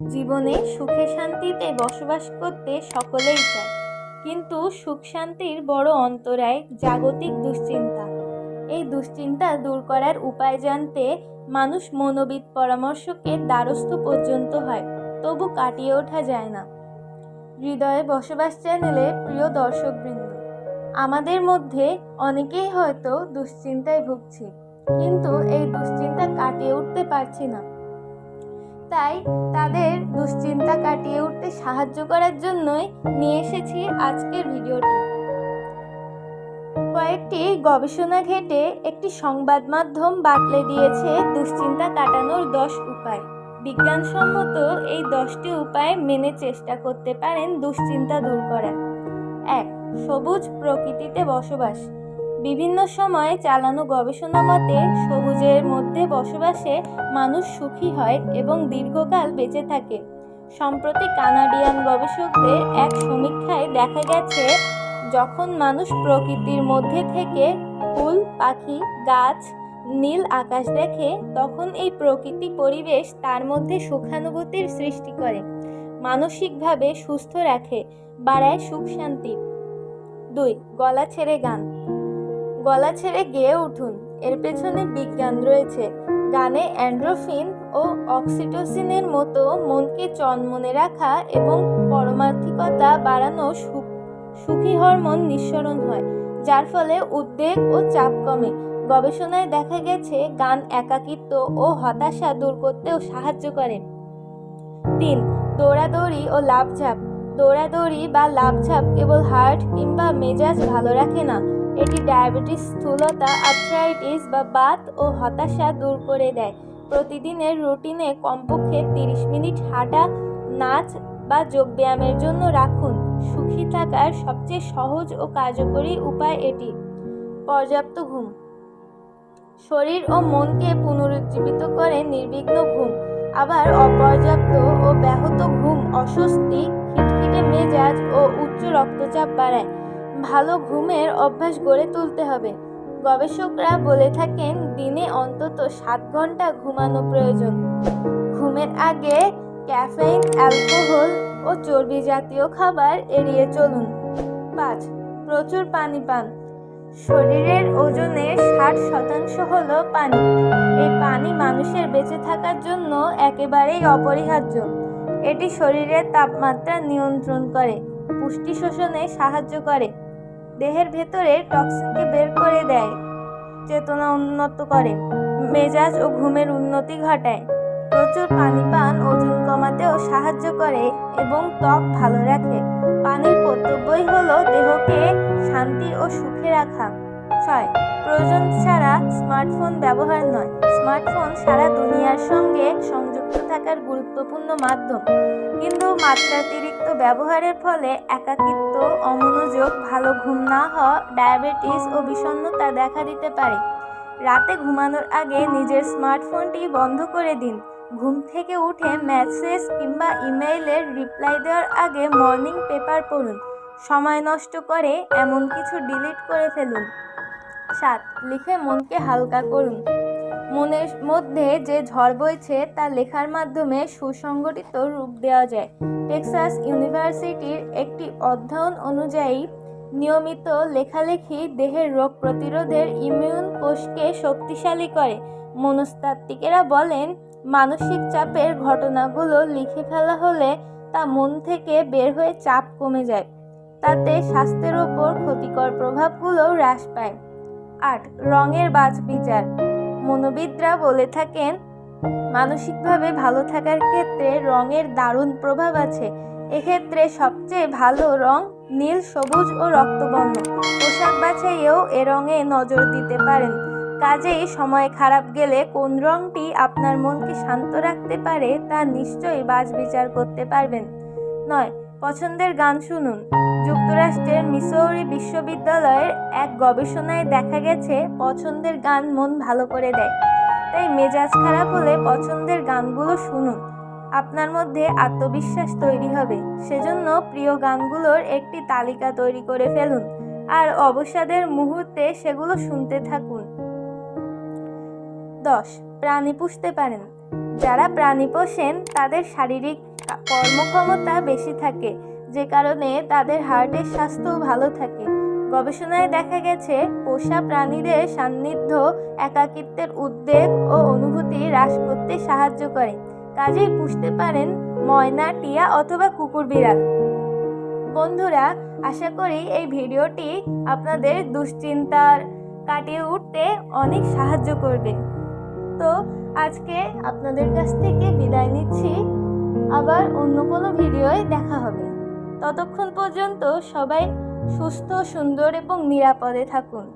জীবনে সুখে শান্তিতে বসবাস করতে সকলেই চায়। কিন্তু সুখ শান্তির বড় অন্তরায় জাগতিক দুশ্চিন্তা। এই দুশ্চিন্তা দূর করার উপায় জানতে মানুষ মনোবিদ পরামর্শকে দ্বারস্থ পর্যন্ত হয়, তবু কাটিয়ে ওঠা যায় না। হৃদয়ে বসবাস চ্যানেলে প্রিয় দর্শকবৃন্দ, আমাদের মধ্যে অনেকেই হয়তো দুশ্চিন্তায় ভুগছি, কিন্তু এই দুশ্চিন্তা কাটিয়ে উঠতে পারছি না। তাই তাদের দুশ্চিন্তা কাটিয়ে উঠতে সাহায্য করার জন্যই নিয়ে এসেছি আজকের ভিডিওটি। কয়েকটি গবেষণা ঘেটে একটি সংবাদ মাধ্যম বাতলে দিয়েছে দুশ্চিন্তা কাটানোর দশ উপায়। বিজ্ঞানসম্মত এই দশটি উপায় মেনে চেষ্টা করতে পারেন দুশ্চিন্তা দূর করার। এক, সবুজ প্রকৃতিতে বসবাস। বিভিন্ন সময়ে চালানো গবেষণা মতে, সবুজের মধ্যে বসবাসে মানুষ সুখী হয় এবং দীর্ঘকাল বেঁচে থাকে। সম্প্রতি কানাডিয়ান গবেষকদের এক সমীক্ষায় দেখা গেছে, যখন মানুষ প্রকৃতির মধ্যে থেকে ফুল, পাখি, গাছ, নীল আকাশ দেখে, তখন এই প্রকৃতি পরিবেশ তার মধ্যে সুখানুভূতির সৃষ্টি করে, মানসিকভাবে সুস্থ রাখে, বাড়ায় সুখ শান্তি। দুই, গলা ছেড়ে গান। গলা ছেড়ে গেয়ে উঠুন। এর পেছনে বিজ্ঞান রয়েছে। গানে অ্যান্ড্রোফিন ও অক্সিটোসিনের মতো মনকে চনমনে রাখা এবং পরমার্থিকতা বাড়ানো সুখ হরমোন নিঃসরণ হয়, যার ফলে উদ্বেগ ও চাপ কমে। গবেষণায় দেখা গেছে, গান একাকিত্ব ও হতাশা দূর করতেও সাহায্য করে। তিন, দৌড়াদৌড়ি ও লাভঝাপ দৌড়াদৌড়ি বা লাভঝাপ কেবল হার্ট কিংবা মেজাজ ভালো রাখে না এটি ডায়াবেটিস, স্থূলতা আর্থ্রাইটিস বা বাত ও হতাশা দূর করে দেয়। প্রতিদিনের রুটিনে কমপক্ষে তিরিশ মিনিট হাঁটা, নাচ বা যোগব্যায়ামের জন্য রাখুন। সুখী থাকার সবচেয়ে সহজ ও কার্যকরী উপায় এটি। পর্যাপ্ত ঘুম। শরীর ও মনকে পুনরুজ্জীবিত করে নির্বিঘ্ন ঘুম। আবার অপর্যাপ্ত ও ব্যাহত ঘুম, অস্বস্তি, খিটখিটে মেজাজ ও উচ্চ রক্তচাপ বাড়ায়। ভালো ঘুমের অভ্যাস গড়ে তুলতে হবে। গবেষকরা বলে থাকেন, দিনে অন্তত সাত ঘণ্টা ঘুমানো প্রয়োজন। ঘুমের আগে ক্যাফেইন, অ্যালকোহল ও চর্বি জাতীয় খাবার এড়িয়ে চলুন। পাঁচ, প্রচুর পানি পান। শরীরের ওজনের ষাট শতাংশ হলো পানি। এই পানি মানুষের বেঁচে থাকার জন্য একেবারেই অপরিহার্য। এটি শরীরের তাপমাত্রা নিয়ন্ত্রণ করে পুষ্টি শোষণে সাহায্য করে। দেহের ভেতরে টক্সিনকে বের করে দেয়, চেতনা উন্নত করে, মেজাজ ও ঘুমের উন্নতি ঘটায়। প্রচুর পানি পান ওজন কমাতেও সাহায্য করে এবং ত্বক ভালো রাখে। পানির কর্তব্যই হলো দেহকে শান্তি ও সুখে রাখা। ছয়, প্রয়োজন ছাড়া স্মার্টফোন ব্যবহার নয়। স্মার্টফোন সারা দুনিয়ার সঙ্গে থাকার গুরুত্বপূর্ণ মাধ্যম। কিন্তু মাত্রাতিরিক্ত ব্যবহারের ফলে একাকিত্ব, অমনোযোগ, ভালো ঘুম না হওয়া, ডায়াবেটিস ও বিষণ্ণতা দেখা দিতে পারে। রাতে ঘুমানোর আগে নিজের স্মার্টফোনটি বন্ধ করে দিন। ঘুম থেকে উঠে মেসেজ কিংবা ইমেইলের রিপ্লাই দেওয়ার আগে মর্নিং পেপার পড়ুন। সময় নষ্ট করে এমন কিছু ডিলিট করে ফেলুন। সাত, লিখে মনকে হালকা করুন। মনের মধ্যে যে ঝড় বইছে তা লেখার মাধ্যমে সুসংগঠিত রূপ দেওয়া যায়। টেক্সাস ইউনিভার্সিটির একটি অধ্যয়ন অনুযায়ী, নিয়মিত লেখালেখি দেহের রোগ প্রতিরোধের ইমিউন কোষকে শক্তিশালী করে। মনস্তাত্ত্বিকেরা বলেন, মানসিক চাপের ঘটনাগুলো লিখে ফেলা হলে তা মন থেকে বের হয়ে চাপ কমে যায়। তাতে স্বাস্থ্যের ওপর ক্ষতিকর প্রভাবগুলো হ্রাস পায়। আট, রঙের বাজ বিচার। মনোবিদরা বলে থাকেন, মানসিকভাবে ভালো থাকার ক্ষেত্রে রঙের দারুণ প্রভাব আছে। এক্ষেত্রে সবচেয়ে ভালো রং নীল, সবুজ ও রক্তবর্ণ। পোশাক বাছাইয়েও এ রঙে নজর দিতে পারেন। কাজেই সময় খারাপ গেলে কোন রঙটি আপনার মনকে শান্ত রাখতে পারে তা নিশ্চয়ই বাজ বিচার করতে পারবেন। নয়, পছন্দের গান শুনুন। যুক্তরাষ্ট্রের মিসৌরি বিশ্ববিদ্যালয়ের এক গবেষণায় দেখা গেছে, পছন্দের গান মন ভালো করে দেয়। তাই মেজাজ খারাপ হলে পছন্দের গানগুলো শুনুন। আপনার মধ্যে আত্মবিশ্বাস তৈরি হবে। সেজন্য প্রিয় গানগুলোর একটি তালিকা তৈরি করে ফেলুন আর অবসাদের মুহূর্তে সেগুলো শুনতে থাকুন। দশ, প্রাণী পুষতে পারেন। যারা প্রাণী পোষেন, তাদের শারীরিক কর্মক্ষমতা বেশি থাকে। যে কারণে তাদের হার্টের স্বাস্থ্য ভালো থাকে। গবেষণায় দেখা গেছে, পোষা প্রাণীদের সান্নিধ্য, একাকিত্বের উদ্বেগ ও অনুভূতি হ্রাস করতে সাহায্য করে। কাজেই পুষতে পারেন ময়না, টিয়া অথবা কুকুর বিড়াল। বন্ধুরা, আশা করি এই ভিডিওটি আপনাদের দুশ্চিন্তার কাটিয়ে উঠতে অনেক সাহায্য করবে। তো আজকে আপনাদের কাছ থেকে বিদায় নিচ্ছি। আবার অন্য কোনো ভিডিওয় দেখা হবে। ততক্ষণ পর্যন্ত সবাই সুস্থ সুন্দর এবং নিরাপদে থাকুন।